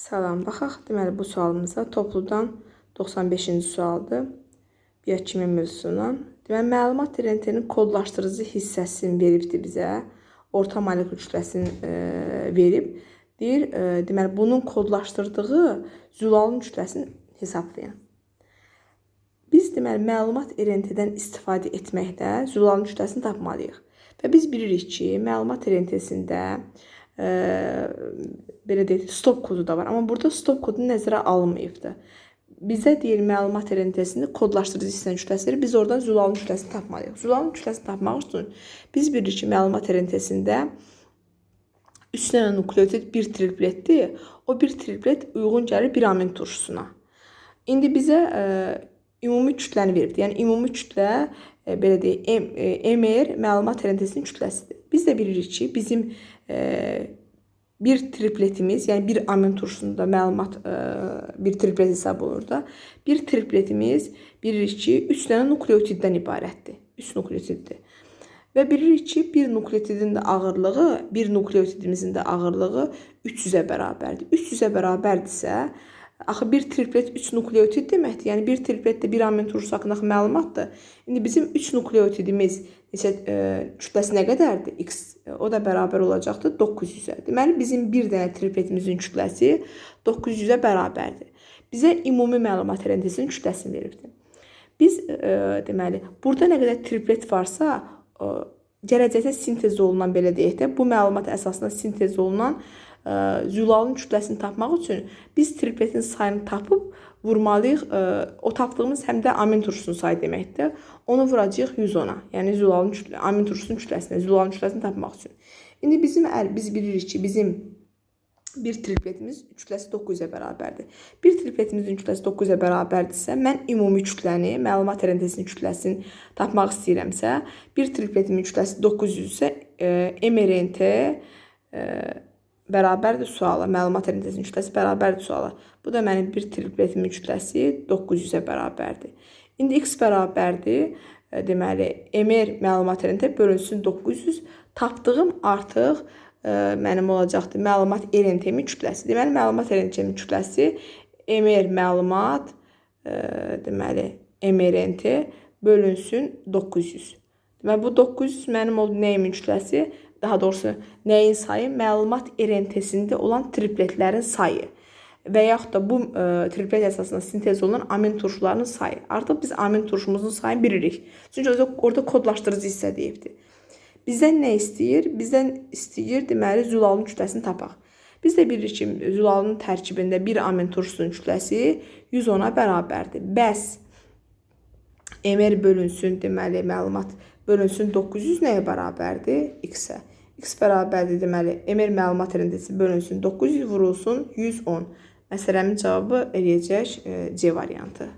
Salam, baxaq. Deməli bu sualımıza topludan 95-ci sualdır. Biyokimya mövzusundan. Deməli məlumat TRNT-nin kodlaşdırıcı hissəsini veribdi bizə. Orta molekul kütləsini e, verib. Deyir, e, deməli bunun kodlaşdırdığı zülalın kütləsini hesablayın. Biz deməli məlumat RNT-dən istifadə etməkdə zülalın kütləsini tapmalıyıq. Və biz bilirik ki, məlumat RNT-sində belə deyək, stop kodu da var. Amma burada stop kodu nəzərə alınmayıbdı. Bizə deyir məlumat RNT-sini kodlaşdırıcı hissənin kütləsidir. Biz oradan zülalın kütləsini tapmalıyıq. Zülalın kütləsini tapmaq üçün biz bilirik ki, məlumat RNT-sində 3 dənə nukleotid bir tripletdir. O bir triplet uyğun gəlir bir amin turşusuna. İndi bizə e, ümumi kütləni veribdi. Yəni ümumi kütlə e, belə deyək, MR məlumat RNT-sinin kütləsidir. Biz də bilirik ki, bizim e, bir tripletimiz, yəni bir amin turşusunda məlumat e, bir triplet hesab olunur da. Bir tripletimiz bilirik ki, 3 dənə nukleotiddən ibarətdir. 3 nukleotiddir. Və bilirik ki, bir nukleotidin də ağırlığı, bir nukleotidimizin də ağırlığı 300-ə bərabərdir. 300-ə bərabərdirsə, axı bir triplet 3 nukleotid deməkdir. Yəni bir tripletdə bir amin turşusu haqqında məlumatdır. İndi bizim 3 nukleotidimiz neçə e, kütləsi nə qədərdir? X e, o da bərabər olacaqdır 900-ə. Deməli bizim bir dənə tripletimizin kütləsi 900-ə bərabərdir. Bizə ümumi məlumat rentesinin kütləsini veribdir. Biz e, deməli burada nə qədər triplet varsa, e, gələcəkdə sintez olunan belə deyək də, bu məlumat əsasında sintez olunan ə, zülalın kütləsini tapmaq üçün biz tripletin sayını tapıb vurmalıyıq. O tapdığımız həm də amin turşusunun sayı deməkdir. Onu vuracağıq 110-a. Yəni zülalın kütlə, amin turşusunun kütləsinə, zülalın kütləsini tapmaq üçün. İndi bizim əl biz bilirik ki, bizim bir tripletimiz kütləsi 900-ə bərabərdir. Bir tripletimizin kütləsi 900-ə bərabərdirsə, mən ümumi kütləni, məlumat rentesinin kütləsini tapmaq istəyirəmsə, bir tripletimin kütləsi 900-isə, e, MRNT e, bərabərdir suala, məlumat rentesinin kütləsi bərabərdir suala. Bu da mənim bir tripletimin kütləsi 900-ə bərabərdir. İndi x bərabərdir, e, deməli, MR məlumat rente bölünsün 900, tapdığım artıq ə, mənim olacaqdır məlumat RNT-min kütləsi. Deməli, məlumat RNT-min kütləsi MR məlumat ə, deməli MRNT bölünsün 900. Deməli, bu 900 mənim oldu nəyimin kütləsi? Daha doğrusu nəyin sayı? Məlumat RNT-sində olan tripletlərin sayı və yaxud da bu ə, triplet əsasında sintez olunan amin turşularının sayı. Artıq biz amin turşumuzun sayını bilirik. Çünki orada kodlaşdırıcı hissə deyibdir. Bizdən nə istəyir? Bizdən istəyir, deməli, zülalın kütləsini tapaq. Biz də bilirik ki, zülalın tərkibində bir amin turşusunun kütləsi 110-a bərabərdir. Bəs MR bölünsün, deməli, məlumat bölünsün 900 nəyə bərabərdir? X-ə. X bərabərdir, deməli, MR məlumat rentesi bölünsün 900 vurulsun 110. Məsələmin cavabı eləyəcək C variantı.